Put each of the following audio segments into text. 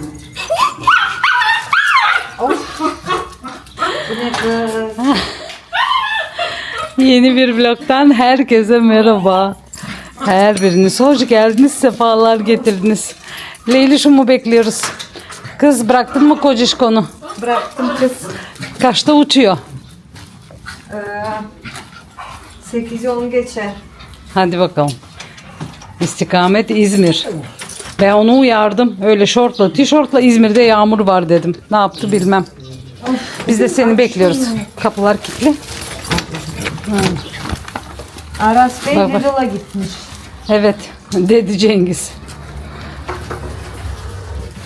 Yeni bir vlogdan herkese merhaba. Her biriniz hoş geldiniz, sefalar getirdiniz. Leylüş'ümü bekliyoruz. Kız bıraktın mı kocişkonu? Bıraktım kız. Kaçta uçuyor? Ee, 8-10 geçer. Hadi bakalım. İstikamet İzmir. Ben onu uyardım. Öyle şortla, tişörtla İzmir'de yağmur var dedim. Ne yaptı bilmem. Biz de seni bekliyoruz. Kapılar kilitli. Aras Bey Bak, bak. Lidl'a gitmiş. Evet. Dedi Cengiz.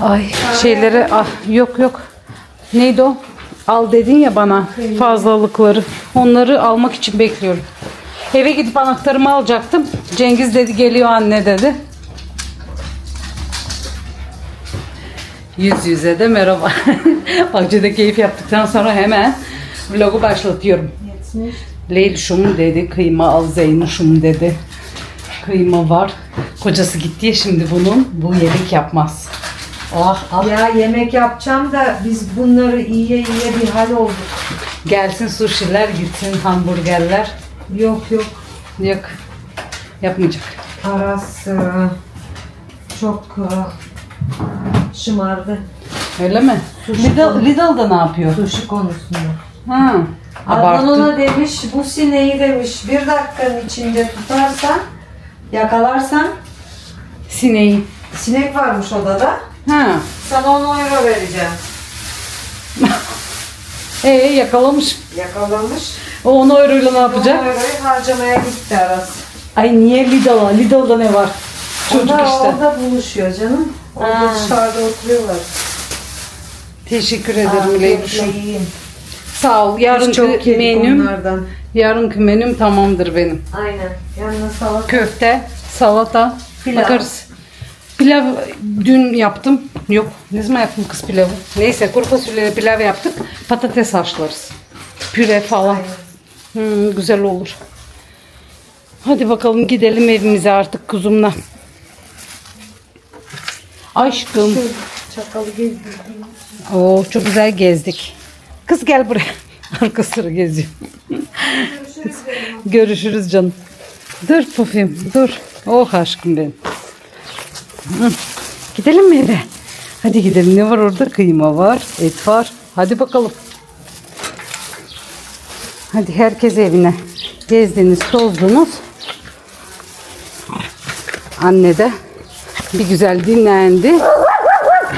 Ay şeyleri ah, yok yok. Neydi o? Al dedin ya bana fazlalıkları. Onları almak için bekliyorum. Eve gidip anahtarımı alacaktım. Cengiz dedi geliyor anne dedi. Yüz yüze de merhaba. Bahçede keyif yaptıktan sonra hemen vlogu başlatıyorum. Leyl şum dedi, kıyma al Zeyno şum dedi. Kıyma var. Kocası gitti ya şimdi bunun. Bu yemek yapmaz. Ah ah. Ya yemek yapacağım da biz bunları iyiye iyiye bir hal olduk. Gelsin suşiler gitsin hamburgerler. Yok yok. Yok. Yapmayacak. Aras e, çok e, şımardı. Öyle mi? Lidl, Lidl'da ne yapıyor? Sushi konusunda. Ha. Adnan Abarttı. ona demiş bu sineği demiş bir dakikanın içinde tutarsan yakalarsan Sineği. sinek varmış odada. Ha. Sana 10 euro vereceğim. Ee yakalamış. Yakalamış. O 10 euroyla ne 10 yapacak? euroyu harcamaya gitti Aras. Ay niye Lidl'a? Lidl'da ne var? Çocuk Onlar işte. orada buluşuyor canım. Orada Ha. dışarıda oturuyorlar. Teşekkür ederim Leylüş'üm. yiyin. Sağ ol. Biz Yarınki çok yedik menüm, onlardan. yarınki menüm tamamdır benim. Aynen. Yanına salata. Köfte, salata, Pilav. bakarız. Pilav dün yaptım. Yok, ne zaman yaptım kız pilavı? Neyse kuru fasulye pilav yaptık. Patates haşlarız. Püre falan. Hmm, güzel olur. Hadi bakalım gidelim evimize artık kuzumla. Aşkım. Çakalı gezdirdim. Oo, çok güzel gezdik. Kız gel buraya. Arka sıra geziyor. Görüşürüz canım. Dur pufim dur. Oh aşkım benim. Hı. Gidelim mi eve? Hadi gidelim. Ne var orada? Kıyma var, et var. Hadi bakalım. Hadi herkes evine. Gezdiniz, tozdunuz. Anne de bir güzel dinlendi.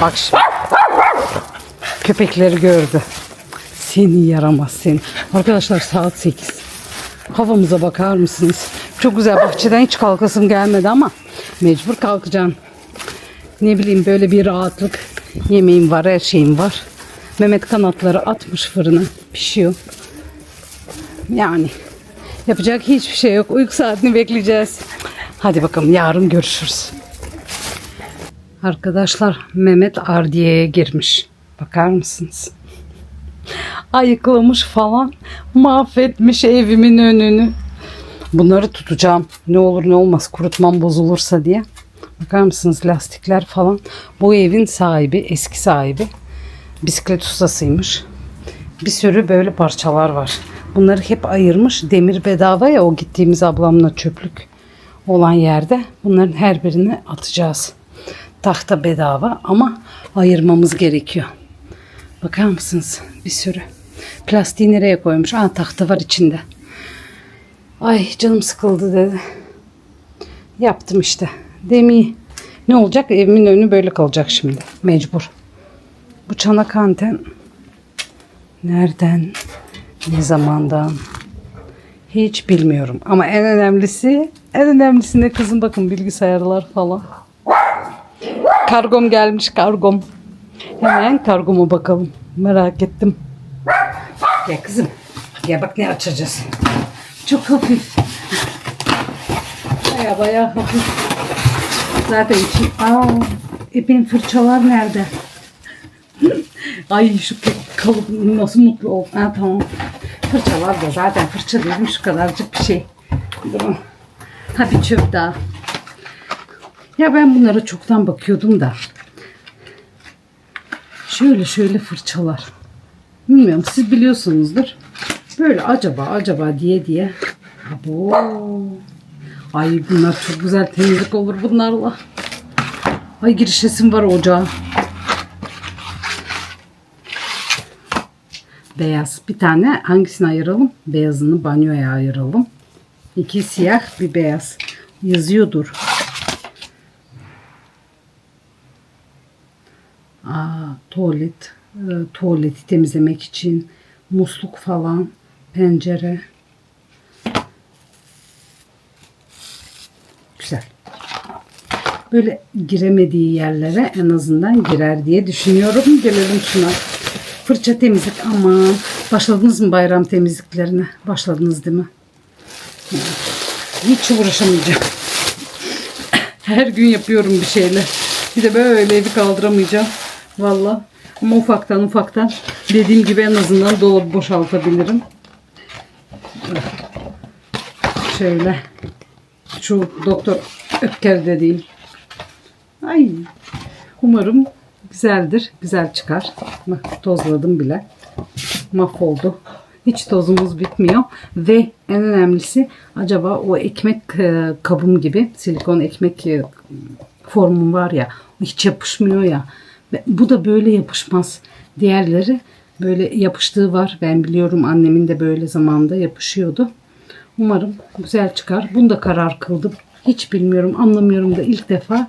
Bak şimdi. Köpekleri gördü. Seni yaramaz seni. Arkadaşlar saat 8. Havamıza bakar mısınız? Çok güzel bahçeden hiç kalkasım gelmedi ama mecbur kalkacağım. Ne bileyim böyle bir rahatlık. Yemeğim var, her şeyim var. Mehmet kanatları atmış fırına. Pişiyor. Yani yapacak hiçbir şey yok. Uyku saatini bekleyeceğiz. Hadi bakalım yarın görüşürüz. Arkadaşlar Mehmet Ardiye'ye girmiş. Bakar mısınız? Ayıklamış falan. Mahvetmiş evimin önünü. Bunları tutacağım. Ne olur ne olmaz kurutmam bozulursa diye. Bakar mısınız lastikler falan. Bu evin sahibi, eski sahibi bisiklet ustasıymış. Bir sürü böyle parçalar var. Bunları hep ayırmış. Demir bedava ya o gittiğimiz ablamla çöplük olan yerde. Bunların her birini atacağız. Tahta bedava ama ayırmamız gerekiyor. Bakar mısınız? Bir sürü. Plastiği nereye koymuş? Aa tahta var içinde. Ay canım sıkıldı dedi. Yaptım işte. Demi. Ne olacak? Evimin önü böyle kalacak şimdi. Mecbur. Bu çanak anten nereden? Ne zamandan? Hiç bilmiyorum. Ama en önemlisi, en önemlisi ne kızım bakın bilgisayarlar falan. Kargom gelmiş kargom. Hemen kargoma bakalım. Merak ettim. Gel kızım. Gel bak ne açacağız. Çok hafif. Baya baya hafif. Zaten içi... Aa, e benim fırçalar nerede? Ay şu kalıp nasıl mutlu oldum. Ha tamam. Fırçalar da zaten fırça dedim şu kadarcık bir şey. Ha bir çöp daha. Ya ben bunlara çoktan bakıyordum da. şöyle şöyle fırçalar. Bilmiyorum siz biliyorsunuzdur. Böyle acaba acaba diye diye. Abo. Ay bunlar çok güzel temizlik olur bunlarla. Ay girişesim var ocağa. Beyaz. Bir tane hangisini ayıralım? Beyazını banyoya ayıralım. İki siyah bir beyaz. Yazıyordur. Aa, tuvalet. e, tuvaleti temizlemek için. Musluk falan. Pencere. Güzel. Böyle giremediği yerlere en azından girer diye düşünüyorum. Gelelim şuna. Fırça temizlik aman. Başladınız mı bayram temizliklerine? Başladınız değil mi? Hiç uğraşamayacağım. Her gün yapıyorum bir şeyler. Bir de böyle evi kaldıramayacağım. Valla. Ama ufaktan ufaktan dediğim gibi en azından dolabı boşaltabilirim. Şöyle. Şu doktor Öpker dediğim. Ay. Umarım güzeldir. Güzel çıkar. Bak tozladım bile. Mahvoldu. Hiç tozumuz bitmiyor. Ve en önemlisi acaba o ekmek e, kabım gibi silikon ekmek e, formum var ya hiç yapışmıyor ya. Bu da böyle yapışmaz. Diğerleri böyle yapıştığı var. Ben biliyorum annemin de böyle zamanda yapışıyordu. Umarım güzel çıkar. Bunu da karar kıldım. Hiç bilmiyorum, anlamıyorum da ilk defa.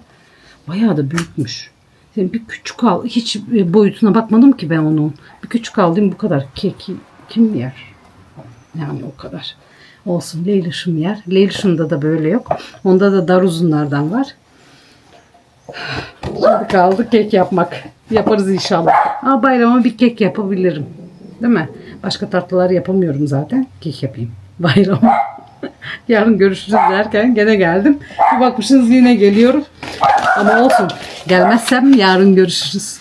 Bayağı da büyükmüş. Yani bir küçük al. Hiç e, boyutuna bakmadım ki ben onun. Bir küçük aldım bu kadar. Keki kim yer? Yani o kadar. Olsun Leylüş'üm yer. Leylüş'ümde da böyle yok. Onda da dar uzunlardan var. Şimdi kaldı kek yapmak. Yaparız inşallah. Aa, bayrama bir kek yapabilirim. Değil mi? Başka tatlılar yapamıyorum zaten. Kek yapayım. Bayrama. Yarın görüşürüz derken gene geldim. Bir bakmışsınız yine geliyorum. Ama olsun. Gelmezsem yarın görüşürüz.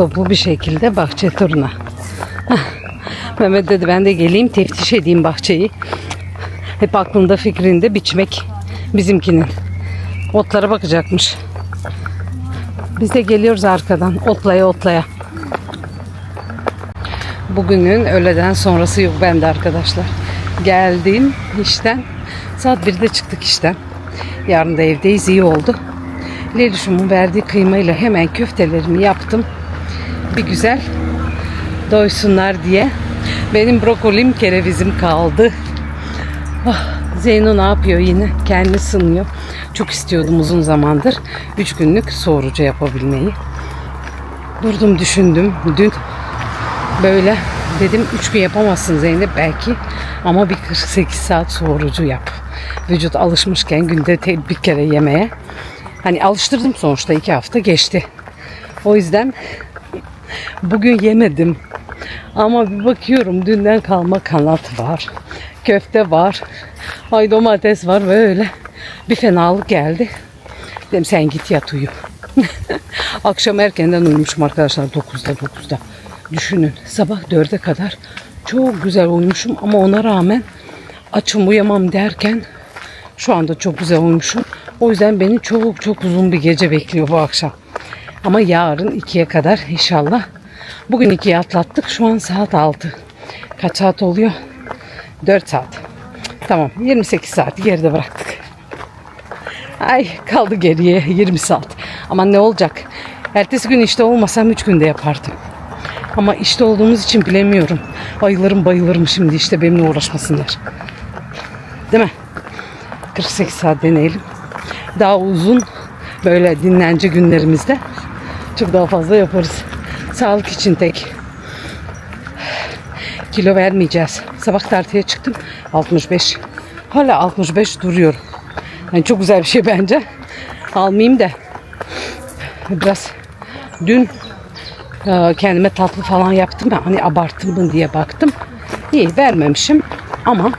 Topu bir şekilde bahçe turuna. Mehmet dedi ben de geleyim teftiş edeyim bahçeyi. Hep aklında fikrinde biçmek bizimkinin. Otlara bakacakmış. Biz de geliyoruz arkadan otlaya otlaya. Bugünün öğleden sonrası yok bende arkadaşlar. Geldim işten. Saat 1'de çıktık işten. Yarın da evdeyiz iyi oldu. Lelişimin verdiği kıymayla hemen köftelerimi yaptım. Bir güzel doysunlar diye. Benim brokolim kerevizim kaldı. Ah, Zeyno ne yapıyor yine? Kendi sınıyor. Çok istiyordum uzun zamandır. 3 günlük soğurucu yapabilmeyi. Durdum düşündüm. Dün böyle dedim 3 gün yapamazsın Zeynep belki ama bir 48 saat soğurucu yap. Vücut alışmışken günde te- bir kere yemeye. Hani alıştırdım sonuçta 2 hafta geçti. O yüzden bugün yemedim. Ama bir bakıyorum dünden kalma kanat var. Köfte var. Ay domates var böyle. Bir fenalık geldi. Dedim sen git yat uyu. Akşam erkenden uyumuşum arkadaşlar 9'da 9'da. Düşünün sabah 4'e kadar çok güzel uyumuşum ama ona rağmen açım uyamam derken şu anda çok güzel uyumuşum. O yüzden beni çok çok uzun bir gece bekliyor bu akşam. Ama yarın 2'ye kadar inşallah. Bugün 2'yi atlattık. Şu an saat 6. Kaç saat oluyor? 4 saat. Tamam 28 saat geride bıraktık. Ay kaldı geriye 20 saat. Ama ne olacak? Ertesi gün işte olmasam 3 günde yapardım. Ama işte olduğumuz için bilemiyorum. Bayılırım bayılırım şimdi işte benimle uğraşmasınlar. Değil mi? 48 saat deneyelim. Daha uzun böyle dinlence günlerimizde Çok daha fazla yaparız. Sağlık için tek. Kilo vermeyeceğiz. Sabah tartıya çıktım. 65. Hala 65 duruyorum. Yani çok güzel bir şey bence. Almayayım da. Biraz dün e, kendime tatlı falan yaptım ya hani abarttım mı diye baktım. İyi vermemişim ama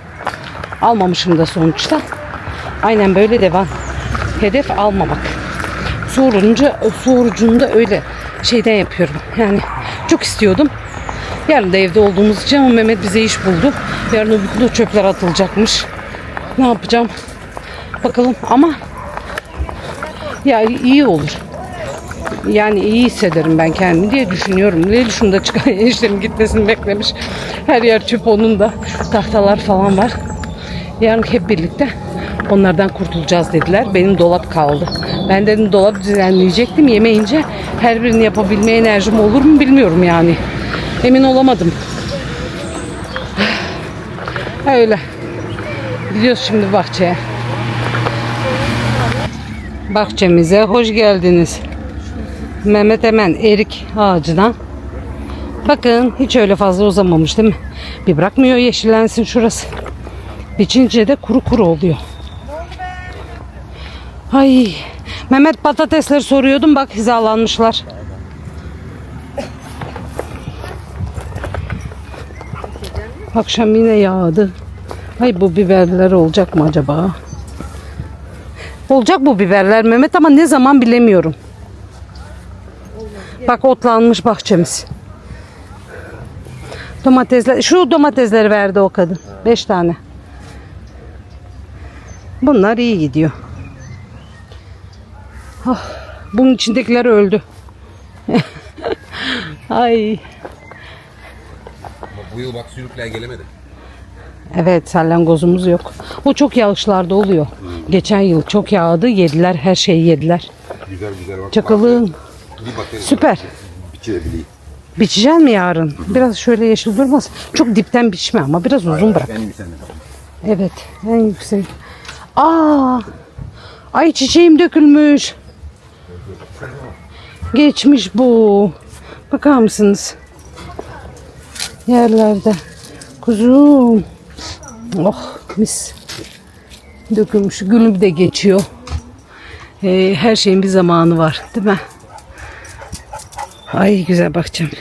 almamışım da sonuçta. Aynen böyle devam. Hedef almamak. Su orucunda öyle şeyden yapıyorum. Yani çok istiyordum. Yarın da evde olduğumuz için ama Mehmet bize iş buldu. Yarın öbür gün çöpler atılacakmış. Ne yapacağım? Bakalım ama ya iyi olur. Yani iyi hissederim ben kendimi diye düşünüyorum. Leliş'in de çıkan eniştemin gitmesini beklemiş. Her yer çöp onun da. Tahtalar falan var. Yarın hep birlikte onlardan kurtulacağız dediler. Benim dolap kaldı. Ben dedim dolap düzenleyecektim. Yemeyince her birini yapabilme enerjim olur mu bilmiyorum yani. Emin olamadım. Öyle. Gidiyoruz şimdi bahçeye. Bahçemize hoş geldiniz. Mehmet hemen erik ağacına. Bakın hiç öyle fazla uzamamış değil mi? Bir bırakmıyor yeşillensin şurası. Biçince de kuru kuru oluyor. Ay Mehmet patatesleri soruyordum bak hizalanmışlar. Akşam yine yağdı. Ay bu biberler olacak mı acaba? Olacak bu biberler Mehmet ama ne zaman bilemiyorum. Bak otlanmış bahçemiz. Domatesler, şu domatesleri verdi o kadın. Beş tane. Bunlar iyi gidiyor. Ah, bunun içindekiler öldü. Ay. Ama bu yıl bak sürükler gelemedi. Evet salyangozumuz yok. O çok yağışlarda oluyor. Geçen yıl çok yağdı yediler her şeyi yediler. Güzel güzel bak. Çakalığın süper. Biçirebileyim. Biçeceksin mi yarın? Biraz şöyle yeşil durmaz. Çok dipten biçme ama biraz uzun bırak. Benim bir sene. Evet en yüksek. Aa! Ay çiçeğim dökülmüş. Geçmiş bu. Bakar mısınız? Yerlerde. Kuzum. Oh mis. Dökülmüş. Gülüm de geçiyor. Ee, her şeyin bir zamanı var değil mi? Ay güzel bakacağım.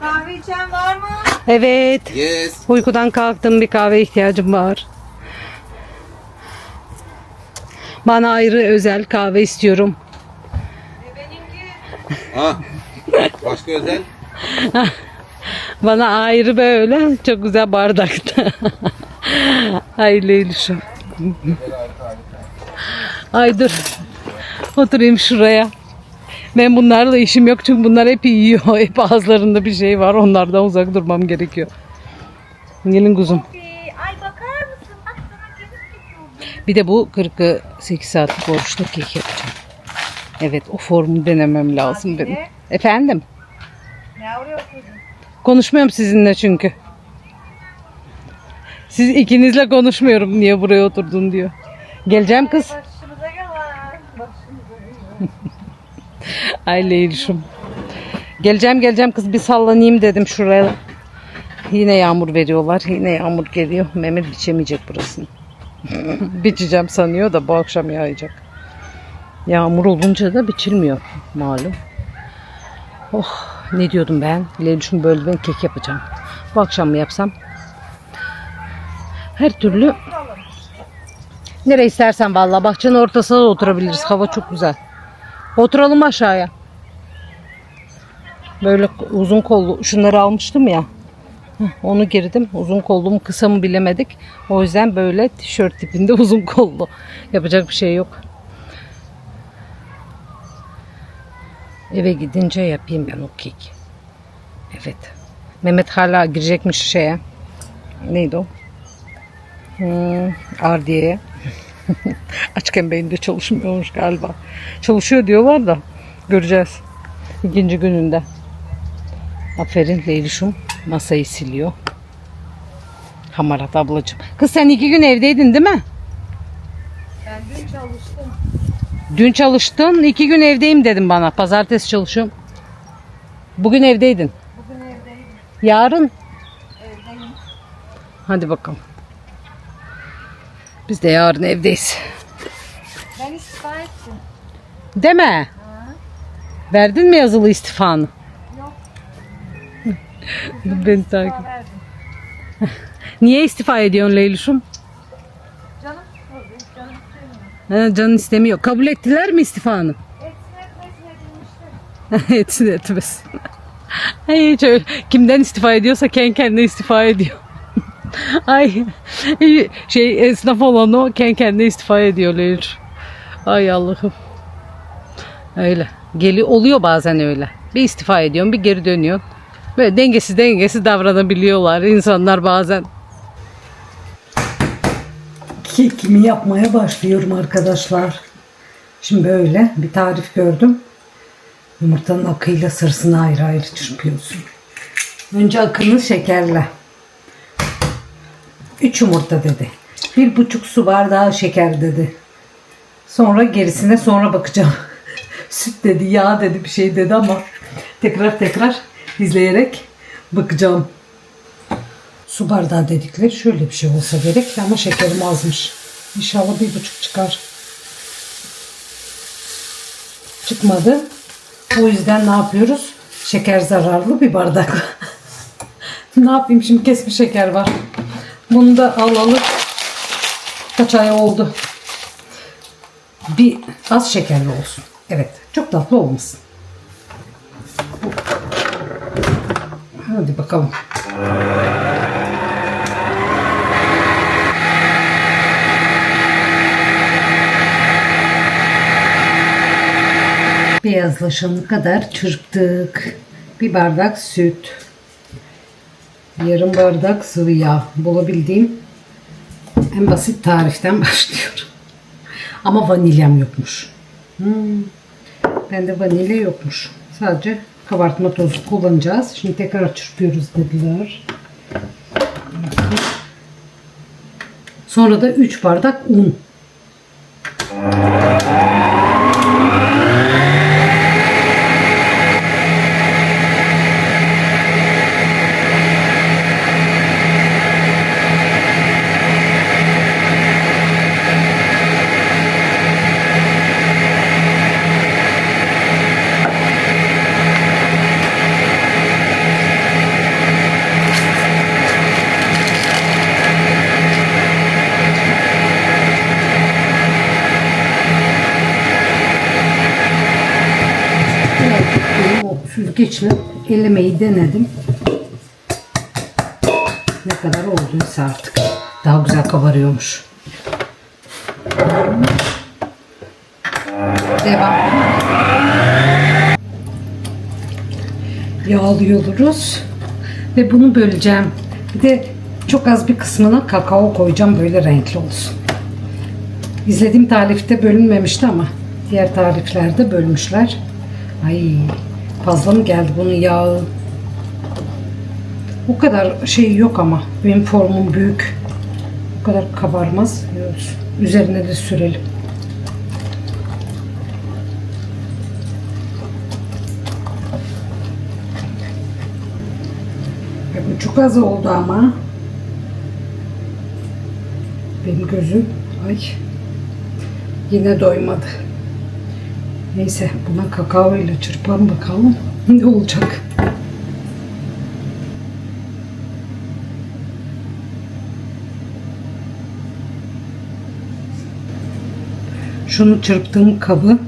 Kahve içen var mı? Evet. Yes. Uykudan kalktım bir kahve ihtiyacım var. Bana ayrı özel kahve istiyorum. Ha. Başka özel? Bana ayrı böyle çok güzel bardakta. Ay Leylüş'üm. Ay dur. Oturayım şuraya. Ben bunlarla işim yok çünkü bunlar hep yiyor. Hep ağızlarında bir şey var. Onlardan uzak durmam gerekiyor. Gelin kuzum. Ay bakar mısın? Bak sana ceviz tutuyorum. Bir de bu 48 saatlik oruçta kek yapacağım. Evet o formu denemem lazım benim. Efendim? Ne arıyorsun? Konuşmuyorum sizinle çünkü. Siz ikinizle konuşmuyorum niye buraya oturdun diyor. Geleceğim kız. Başımıza gel. Başımıza Ay Leylüş'üm. Geleceğim geleceğim kız bir sallanayım dedim şuraya. Yine yağmur veriyorlar. Yine yağmur geliyor. Mehmet biçemeyecek burasını. Biçeceğim sanıyor da bu akşam yağacak. Yağmur olunca da biçilmiyor malum. Oh ne diyordum ben? Leylüş'üm böyle ben kek yapacağım. Bu akşam mı yapsam? Her türlü Nereye istersen vallahi bahçenin ortasına da oturabiliriz. Hava çok güzel. Oturalım aşağıya. Böyle uzun kollu şunları almıştım ya. Onu girdim. Uzun kollu mu kısa mı bilemedik. O yüzden böyle tişört tipinde uzun kollu. Yapacak bir şey yok. Eve gidince yapayım ben o kek. Evet. Mehmet hala girecekmiş şeye. Neydi o? Hmm, Ardiye'ye. Açken beyinde çalışmıyormuş galiba. Çalışıyor diyorlar da göreceğiz. İkinci gününde. Aferin Leylüş'üm masayı siliyor. Hamarat ablacığım. Kız sen iki gün evdeydin değil mi? Ben dün çalıştım. Dün çalıştın. iki gün evdeyim dedim bana. Pazartesi çalışıyorum. Bugün evdeydin. Bugün evdeyim. Yarın. Evdeyim. Hadi bakalım. Biz de yarın evdeyiz. Ben istifa ettim. Deme. Verdin mi yazılı istifanı? Yok. Ben takip. Niye istifa ediyorsun Leylüş'üm? Ha, canın istemiyor. Kabul ettiler mi istifanı? Etsin etmez. Ay, hiç öyle. Kimden istifa ediyorsa kendi kendine istifa ediyor. Ay şey esnaf olan o kendi kendine istifa ediyor Leylüş. Ay Allah'ım. Öyle. Geli oluyor bazen öyle. Bir istifa ediyorsun bir geri dönüyorsun. Böyle dengesiz dengesiz davranabiliyorlar insanlar bazen. Kekimi yapmaya başlıyorum arkadaşlar. Şimdi böyle bir tarif gördüm. Yumurtanın akıyla sırasını ayrı ayrı çırpıyorsun. Önce akını şekerle. 3 yumurta dedi. Bir buçuk su bardağı şeker dedi. Sonra gerisine sonra bakacağım. Süt dedi, yağ dedi, bir şey dedi ama tekrar tekrar izleyerek bakacağım. Su bardağı dedikleri şöyle bir şey olsa gerek ama şekerim azmış. İnşallah bir buçuk çıkar. Çıkmadı. O yüzden ne yapıyoruz? Şeker zararlı bir bardak. ne yapayım şimdi kesmiş şeker var. Bunu da alalım. Kaç ay oldu. Bir az şekerli olsun. Evet. Çok tatlı olmasın. Hadi bakalım. Beyazlaşana kadar çırptık. Bir bardak süt. Yarım bardak sıvı yağ. Bulabildiğim en basit tariften başlıyorum. Ama vanilyam yokmuş. Hmm. Bende vanilya yokmuş. Sadece kabartma tozu kullanacağız. Şimdi tekrar çırpıyoruz dediler. Sonra da 3 bardak un. Süzgeçle elemeyi denedim. Ne kadar olduysa artık. Daha güzel kabarıyormuş. Devam. Yağlıyoruz. Ve bunu böleceğim. Bir de çok az bir kısmına kakao koyacağım böyle renkli olsun. İzlediğim tarifte bölünmemişti ama diğer tariflerde bölmüşler. Ay fazla mı geldi bunun yağı? O kadar şey yok ama benim formum büyük. O kadar kabarmaz. Üzerine de sürelim. E, çok az oldu ama. Benim gözüm ay yine doymadı. Neyse buna kakao ile çırpalım bakalım ne olacak. Şunu çırptığım kabı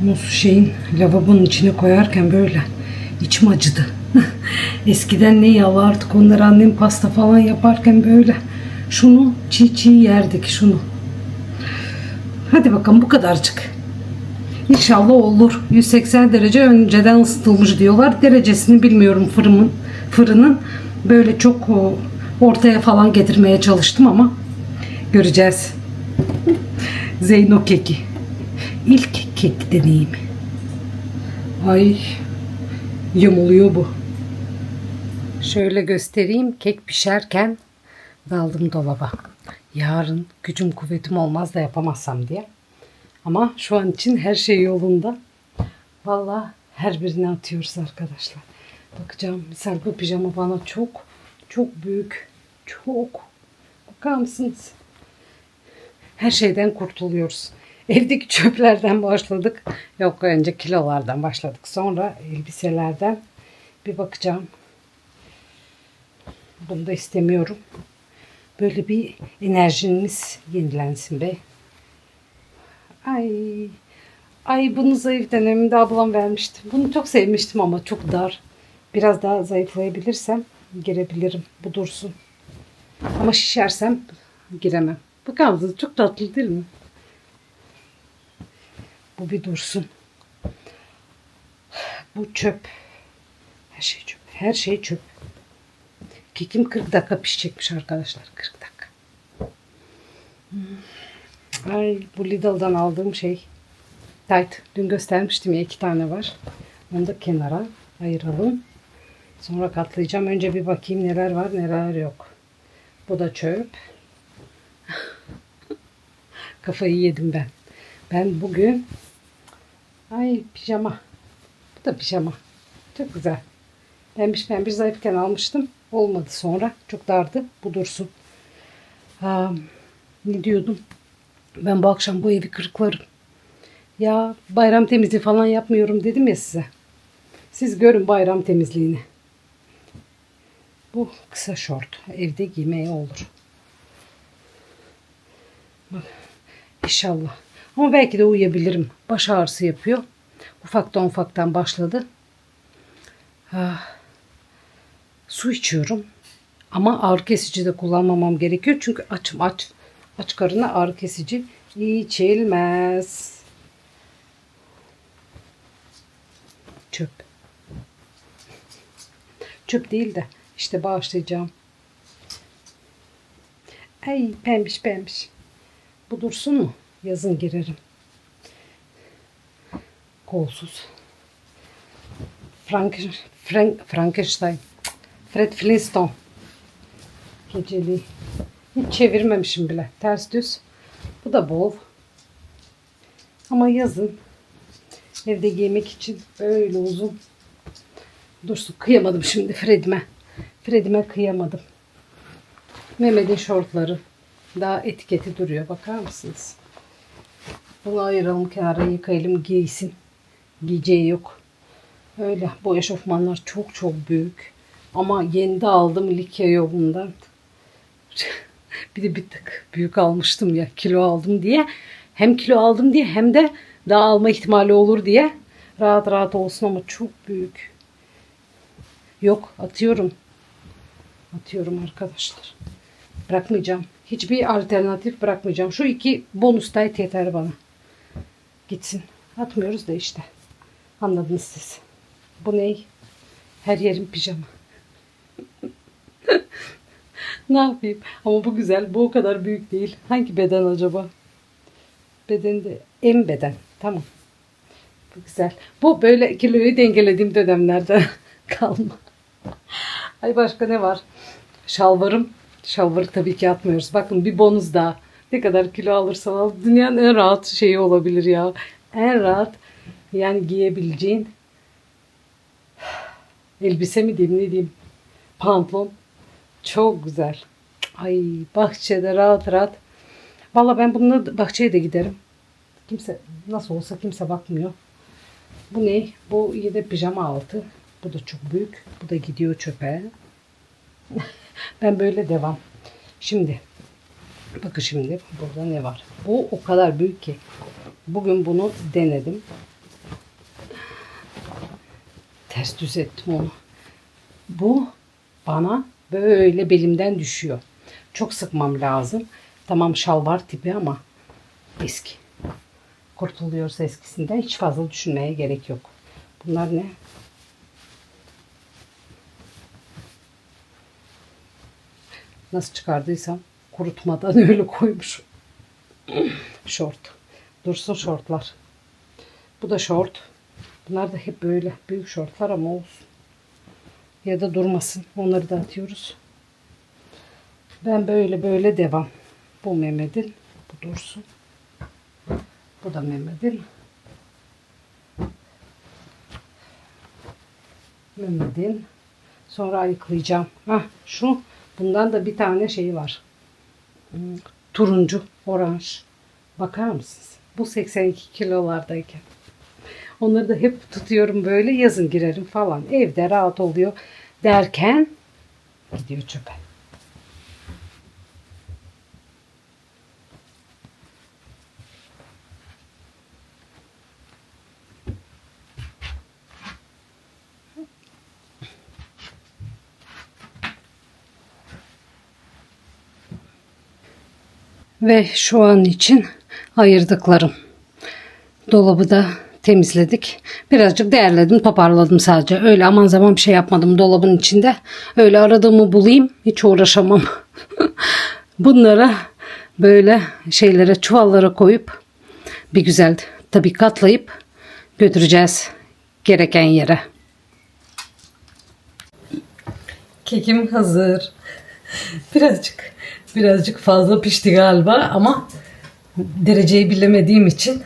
bu şeyin lavabonun içine koyarken böyle içim acıdı. Eskiden ne yalardık onları annem pasta falan yaparken böyle. Şunu çiğ çiğ yerdik şunu. Hadi bakalım bu kadarcık. İnşallah olur. 180 derece önceden ısıtılmış diyorlar. Derecesini bilmiyorum fırının. Fırının böyle çok ortaya falan getirmeye çalıştım ama göreceğiz. Zeyno keki. İlk kek deneyimi. Ay yamuluyor bu. Şöyle göstereyim. Kek pişerken daldım dolaba. Yarın gücüm kuvvetim olmaz da yapamazsam diye. Ama şu an için her şey yolunda. Vallahi her birini atıyoruz arkadaşlar. Bakacağım. Misal bu pijama bana çok çok büyük. Çok. Bakar mısınız? Her şeyden kurtuluyoruz. Evdeki çöplerden başladık. Yok önce kilolardan başladık. Sonra elbiselerden bir bakacağım. Bunu da istemiyorum. Böyle bir enerjiniz yenilensin be. Ay. Ay bunu zayıf döneminde ablam vermişti. Bunu çok sevmiştim ama çok dar. Biraz daha zayıflayabilirsem girebilirim. Bu dursun. Ama şişersem giremem. Bakar mısınız? Çok tatlı değil mi? Bu bir dursun. Bu çöp. Her şey çöp. Her şey çöp. Kekim 40 dakika pişecekmiş arkadaşlar. 40 dakika. Hmm. Ay bu Lidl'dan aldığım şey. Tight. Dün göstermiştim ya iki tane var. Onu da kenara ayıralım. Sonra katlayacağım. Önce bir bakayım neler var neler yok. Bu da çöp. Kafayı yedim ben. Ben bugün ay pijama. Bu da pijama. Çok güzel. Pembiş pembiş zayıfken almıştım. Olmadı sonra. Çok dardı. Bu dursun. Ha, ne diyordum? Ben bu akşam bu evi kırıklarım. Ya bayram temizliği falan yapmıyorum dedim ya size. Siz görün bayram temizliğini. Bu kısa şort. Evde giymeye olur. Bak, inşallah. Ama belki de uyuyabilirim. Baş ağrısı yapıyor. Ufaktan ufaktan başladı. Ah, su içiyorum. Ama ağrı kesici de kullanmamam gerekiyor. Çünkü açım aç. Aç karına ağrı kesici içilmez. Çöp. Çöp değil de işte bağışlayacağım. Ay pembiş pembiş. Bu dursun mu? Yazın girerim. Kolsuz. Frank, Frank, Frankenstein. Fred Flintstone. Geceliği. Hiç çevirmemişim bile. Ters düz. Bu da bol. Ama yazın evde giymek için böyle uzun. Dursun kıyamadım şimdi Fred'ime. Fred'ime kıyamadım. Mehmet'in şortları. Daha etiketi duruyor. Bakar mısınız? Bunu ayıralım kenara yıkayalım giysin. Giyeceği yok. Öyle. Bu eşofmanlar çok çok büyük. Ama yeni de aldım Likya yolundan. bir de bir tık büyük almıştım ya kilo aldım diye. Hem kilo aldım diye hem de daha alma ihtimali olur diye. Rahat rahat olsun ama çok büyük. Yok atıyorum. Atıyorum arkadaşlar. Bırakmayacağım. Hiçbir alternatif bırakmayacağım. Şu iki bonus tayt yeter bana. Gitsin. Atmıyoruz da işte. Anladınız siz. Bu ne? Her yerim pijama. ne yapayım? Ama bu güzel. Bu o kadar büyük değil. Hangi beden acaba? Beden de en beden. Tamam. Bu güzel. Bu böyle kiloyu dengelediğim dönemlerde kalma. Ay başka ne var? Şalvarım. Şalvarı tabii ki atmıyoruz. Bakın bir bonus daha. Ne kadar kilo alırsan al. Dünyanın en rahat şeyi olabilir ya. En rahat yani giyebileceğin elbise mi diyeyim ne diyeyim pantolon çok güzel. Ay bahçede rahat rahat. Valla ben bununla bahçeye de giderim. Kimse nasıl olsa kimse bakmıyor. Bu ne? Bu yine pijama altı. Bu da çok büyük. Bu da gidiyor çöpe. ben böyle devam. Şimdi bakın şimdi burada ne var? Bu o kadar büyük ki. Bugün bunu denedim. Ters düz ettim onu. Bu bana böyle belimden düşüyor. Çok sıkmam lazım. Tamam şalvar tipi ama eski. Kurtuluyoruz eskisinden. Hiç fazla düşünmeye gerek yok. Bunlar ne? Nasıl çıkardıysam kurutmadan öyle koymuşum. Şort. Dursun şortlar. Bu da şort. Bunlar da hep böyle büyük şortlar ama olsun. Ya da durmasın. Onları da atıyoruz. Ben böyle böyle devam. Bu Mehmet'in. Bu dursun. Bu da Mehmet'in. Mehmet'in. Sonra ayıklayacağım. Hah şu bundan da bir tane şey var. Hmm, Turuncu, oranj. Bakar mısınız? Bu 82 kilolardayken. Onları da hep tutuyorum böyle yazın girerim falan. Evde rahat oluyor derken gidiyor çöpe. Ve şu an için ayırdıklarım. Dolabı da temizledik. Birazcık değerledim, toparladım sadece. Öyle aman zaman bir şey yapmadım dolabın içinde. Öyle aradığımı bulayım, hiç uğraşamam. Bunlara böyle şeylere, çuvallara koyup bir güzel tabii katlayıp götüreceğiz gereken yere. Kekim hazır. Birazcık birazcık fazla pişti galiba ama dereceyi bilemediğim için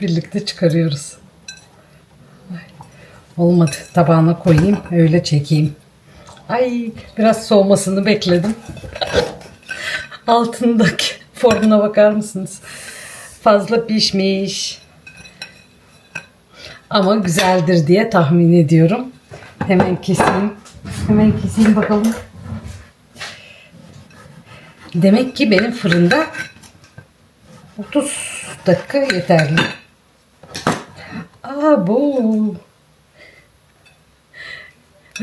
birlikte çıkarıyoruz. Olmadı. Tabağına koyayım. Öyle çekeyim. Ay biraz soğumasını bekledim. Altındaki formuna bakar mısınız? Fazla pişmiş. Ama güzeldir diye tahmin ediyorum. Hemen keseyim. Hemen keseyim bakalım. Demek ki benim fırında 30 dakika yeterli. Bu.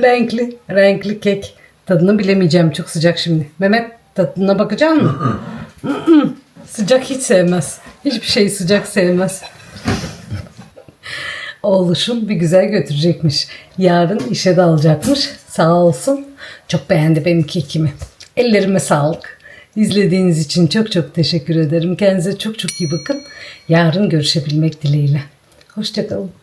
Renkli, renkli kek. Tadını bilemeyeceğim çok sıcak şimdi. Mehmet tadına bakacak? Mm-mm. sıcak hiç sevmez. Hiçbir şey sıcak sevmez. Oğluşum bir güzel götürecekmiş. Yarın işe de alacakmış. Sağ olsun. Çok beğendi benim kekimi. Ellerime sağlık. İzlediğiniz için çok çok teşekkür ederim. Kendinize çok çok iyi bakın. Yarın görüşebilmek dileğiyle. Hoşçakalın.